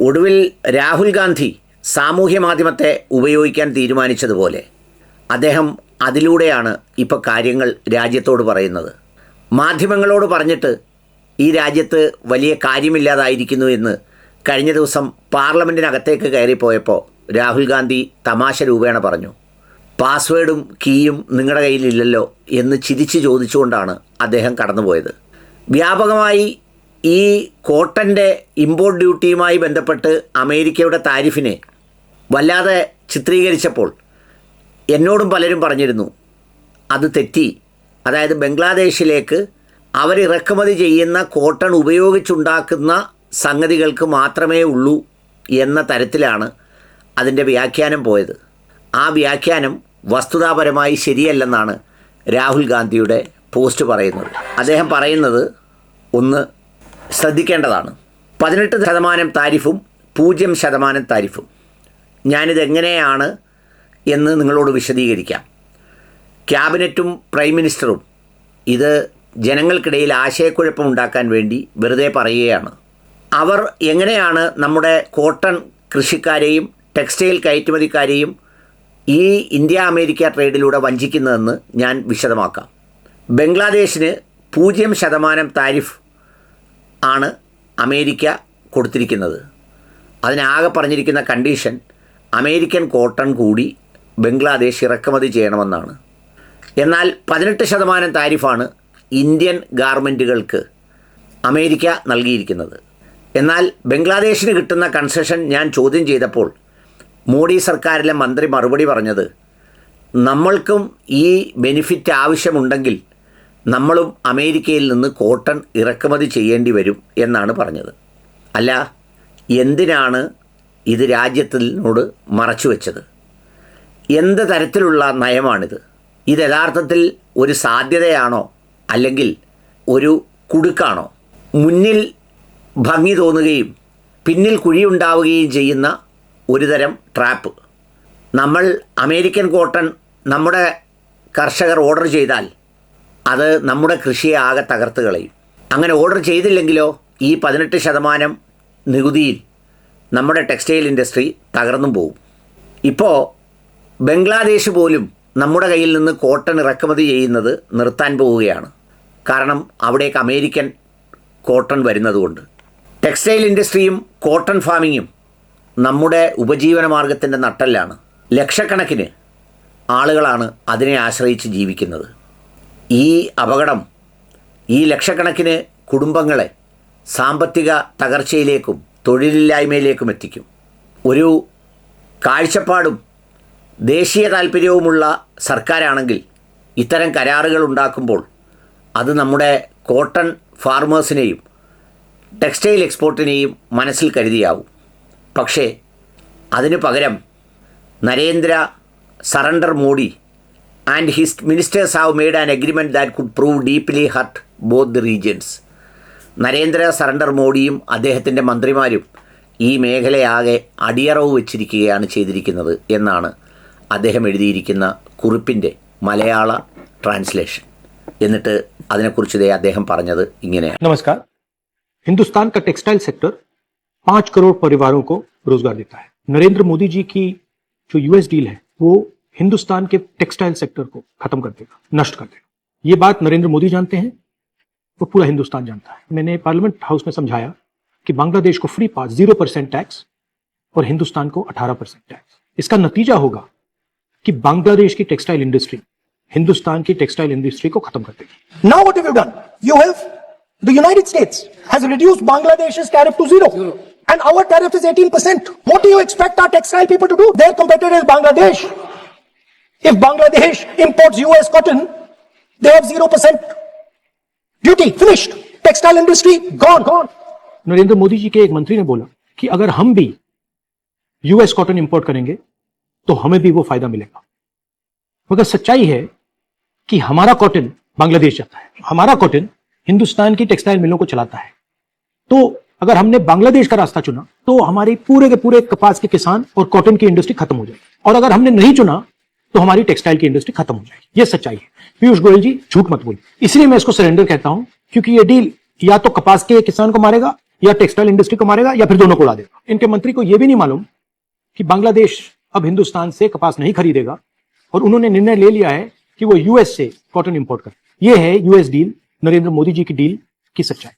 ഒടുവിൽ രാഹുൽ ഗാന്ധി സാമൂഹ്യ മാധ്യമത്തെ ഉപയോഗിക്കാൻ തീരുമാനിച്ചതുപോലെ അദ്ദേഹം അതിലൂടെയാണ് ഇപ്പോൾ കാര്യങ്ങൾ രാജ്യത്തോട് പറയുന്നത്. മാധ്യമങ്ങളോട് പറഞ്ഞിട്ട് ഈ രാജ്യത്ത് വലിയ കാര്യമില്ലാതായിരിക്കുന്നു എന്ന് കഴിഞ്ഞ ദിവസം പാർലമെന്റിനകത്തേക്ക് കയറിപ്പോയപ്പോൾ രാഹുൽ ഗാന്ധി തമാശ രൂപേണ പറഞ്ഞു. പാസ്വേഡും കീയും നിങ്ങളുടെ കയ്യിലില്ലല്ലോ എന്ന് ചിരിച്ചു ചോദിച്ചുകൊണ്ടാണ് അദ്ദേഹം കടന്നുപോയത്. വ്യാപകമായി ഈ കോട്ടന്റെ ഇമ്പോർട്ട് ഡ്യൂട്ടിയുമായി ബന്ധപ്പെട്ട് അമേരിക്കയുടെ താരിഫിനെ വല്ലാതെ ചിത്രീകരിച്ചപ്പോൾ എന്നോടും പലരും പറഞ്ഞിരുന്നു അത് തെറ്റി. അതായത് ബംഗ്ലാദേശിലേക്ക് അവർ ഇറക്കുമതി ചെയ്യുന്ന കോട്ടൺ ഉപയോഗിച്ചുണ്ടാക്കുന്ന സംഗതികൾക്ക് മാത്രമേ ഉള്ളൂ എന്ന തരത്തിലാണ് അതിന്റെ വ്യാഖ്യാനം പോയത്. ആ വ്യാഖ്യാനം വസ്തുതാപരമായി ശരിയല്ലെന്നാണ് രാഹുൽ ഗാന്ധിയുടെ പോസ്റ്റ് പറയുന്നത്. അദ്ദേഹം പറയുന്നത് ഒന്ന് ശ്രദ്ധിക്കേണ്ടതാണ്. പതിനെട്ട് ശതമാനം താരിഫും പൂജ്യം ശതമാനം താരിഫും. ഞാനിതെങ്ങനെയാണ് എന്ന് നിങ്ങളോട് വിശദീകരിക്കാം. ക്യാബിനറ്റും പ്രൈം മിനിസ്റ്ററും ഇത് ജനങ്ങൾക്കിടയിൽ ആശയക്കുഴപ്പം ഉണ്ടാക്കാൻ വേണ്ടി വെറുതെ പറയുകയാണ്. അവർ എങ്ങനെയാണ് നമ്മുടെ കോട്ടൺ കൃഷിക്കാരെയും ടെക്സ്റ്റൈൽ കയറ്റുമതിക്കാരെയും ഈ ഇന്ത്യ അമേരിക്ക ട്രേഡിലൂടെ വഞ്ചിക്കുന്നതെന്ന് ഞാൻ വിശദമാക്കാം. ബംഗ്ലാദേശിന് പൂജ്യം ശതമാനം താരിഫ് ആണ് അമേരിക്ക കൊടുത്തിരിക്കുന്നത്. അതിനാകെ പറഞ്ഞിരിക്കുന്ന കണ്ടീഷൻ അമേരിക്കൻ കോട്ടൺ കൂടി ബംഗ്ലാദേശ് ഇറക്കുമതി ചെയ്യണമെന്നാണ്. എന്നാൽ പതിനെട്ട് ശതമാനം താരിഫാണ് ഇന്ത്യൻ ഗാർമെന്റുകൾക്ക് അമേരിക്ക നൽകിയിരിക്കുന്നത്. എന്നാൽ ബംഗ്ലാദേശിന് കിട്ടുന്ന കൺസെഷൻ ഞാൻ ചോദ്യം ചെയ്തപ്പോൾ മോഡി സർക്കാരിലെ മന്ത്രി മറുപടി പറഞ്ഞത് നമ്മൾക്കും ഈ ബെനിഫിറ്റ് ആവശ്യമുണ്ടെങ്കിൽ നമ്മളും അമേരിക്കയിൽ നിന്ന് കോട്ടൺ ഇറക്കുമതി ചെയ്യേണ്ടി വരും എന്നാണ് പറഞ്ഞത്. അല്ല എന്തിനാണ് ഇത് രാജ്യത്തിനോട് മറച്ചു വെച്ചത്? എന്ത് തരത്തിലുള്ള നയമാണിത്? ഇത് യഥാർത്ഥത്തിൽ ഒരു സാധ്യതയാണോ അല്ലെങ്കിൽ ഒരു കുടുക്കാണോ? മുന്നിൽ ഭംഗി തോന്നുകയും പിന്നിൽ കുഴിയുണ്ടാവുകയും ചെയ്യുന്ന ഒരുതരം ട്രാപ്പ്. നമ്മൾ അമേരിക്കൻ കോട്ടൺ നമ്മുടെ കർഷകർ ഓർഡർ ചെയ്താൽ അത് നമ്മുടെ കൃഷിയെ ആകെ തകർത്ത് കളയും. അങ്ങനെ ഓർഡർ ചെയ്തില്ലെങ്കിലോ ഈ പതിനെട്ട് ശതമാനം നികുതിയിൽ നമ്മുടെ ടെക്സ്റ്റൈൽ ഇൻഡസ്ട്രി തകർന്നും പോകും ഇപ്പോൾ ബംഗ്ലാദേശ് പോലും നമ്മുടെ കയ്യിൽ നിന്ന് കോട്ടൺ ഇറക്കുമതി ചെയ്യുന്നത് നിർത്താൻ പോവുകയാണ്. കാരണം അവിടേക്ക് അമേരിക്കൻ കോട്ടൺ വരുന്നതുകൊണ്ട്. ടെക്സ്റ്റൈൽ ഇൻഡസ്ട്രിയും കോട്ടൺ ഫാമിങ്ങും നമ്മുടെ ഉപജീവന മാർഗത്തിന്റെ നട്ടെല്ലാണ്. ലക്ഷക്കണക്കിന് ആളുകളാണ് അതിനെ ആശ്രയിച്ച് ജീവിക്കുന്നത്. ഈ അപകടം ഈ ലക്ഷക്കണക്കിന് കുടുംബങ്ങളെ സാമ്പത്തിക തകർച്ചയിലേക്കും തൊഴിലില്ലായ്മയിലേക്കും എത്തിക്കും. ഒരു കാഴ്ചപ്പാടും ദേശീയ താല്പര്യവുമുള്ള സർക്കാരാണെങ്കിൽ ഇത്തരം കരാറുകൾ ഉണ്ടാക്കുമ്പോൾ അത് നമ്മുടെ കോട്ടൺ ഫാർമേഴ്സിനെയും ടെക്സ്റ്റൈൽ എക്സ്പോർട്ടിനെയും മനസ്സിൽ കരുതിയാവും. പക്ഷേ അതിനു പകരം Narendra surrender Modi and his ministers have made an agreement that could prove deeply hurt both the regions Narendra surrender മോഡിയും അദ്ദേഹത്തിൻ്റെ മന്ത്രിമാരും ഈ മേഖലയാകെ അടിയറവ് വെച്ചിരിക്കുകയാണ് ചെയ്തിരിക്കുന്നത് എന്നാണ് അദ്ദേഹം എഴുതിയിരിക്കുന്ന കുറിപ്പിൻ്റെ മലയാള ട്രാൻസ്ലേഷൻ എന്നിട്ട് അതിനെക്കുറിച്ച് ദേ അദ്ദേഹം പറഞ്ഞത് ഇങ്ങനെയാണ് नमस्कार हिंदुस्तान का टेक्सटाइल सेक्टर पांच करोड़ परिवारों को रोजगार देता है नरेंद्र मोदी जी की जो यूएस डील है वो हिंदुस्तान के टेक्सटाइल सेक्टर को खत्म कर देगा नष्ट कर देगा ये बात नरेंद्र मोदी जानते हैं और पूरा हिंदुस्तान जानता है मैंने पार्लियामेंट हाउस में समझाया कि बांग्लादेश को free pass zero percent tax और हिंदुस्तान को अठारह परसेंट टैक्स इसका नतीजा होगा कि बांग्लादेश की टेक्सटाइल इंडस्ट्री हिंदुस्तान की टेक्सटाइल इंडस्ट्री को खत्म कर देगी what have you done? You have, the United States has reduced Bangladesh's tariff to zero. And our tariff is 18%. What do you expect our textile people to do? Their competitor is Bangladesh. If Bangladesh imports US cotton, they have 0% duty. Finished. Textile industry, gone, gone. Narendra Modi ji के एक मंत्री ने बोला कि अगर हम भी US cotton import करेंगे तो हमें भी वो फ़ायदा मिलेगा मगर सच्चाई है कि हमारा कॉटन बांग्लादेश जाता है हमारा कॉटन हिंदुस्तान की टेक्सटाइल मिलों को चलाता है तो अगर हमने बांग्लादेश का रास्ता चुना तो हमारे पूरे के पूरे कपास के किसान और कॉटन की इंडस्ट्री खत्म हो जाएगी और अगर हमने नहीं चुना तो हमारी टेक्सटाइल की इंडस्ट्री खत्म हो जाएगी। ये सच्चाई है। पीयूष गोयल जी, झूठ मत बोलिए। इसलिए मैं इसको सरेंडर कहता हूँ, क्योंकि ये डील या तो कपास के किसान को मारेगा, या टेक्सटाइल इंडस्ट्री को मारेगा, या फिर दोनों को उड़ा देगा। इनके मंत्री को यह भी नहीं मालूम कि बांग्लादेश अब हिंदुस्तान से कपास नहीं खरीदेगा, और उन्होंने निर्णय ले लिया है कि वो यूएस से कॉटन इंपोर्ट कर। ये है यूएस डील नरेंद्र मोदी जी की डील की सच्चाई।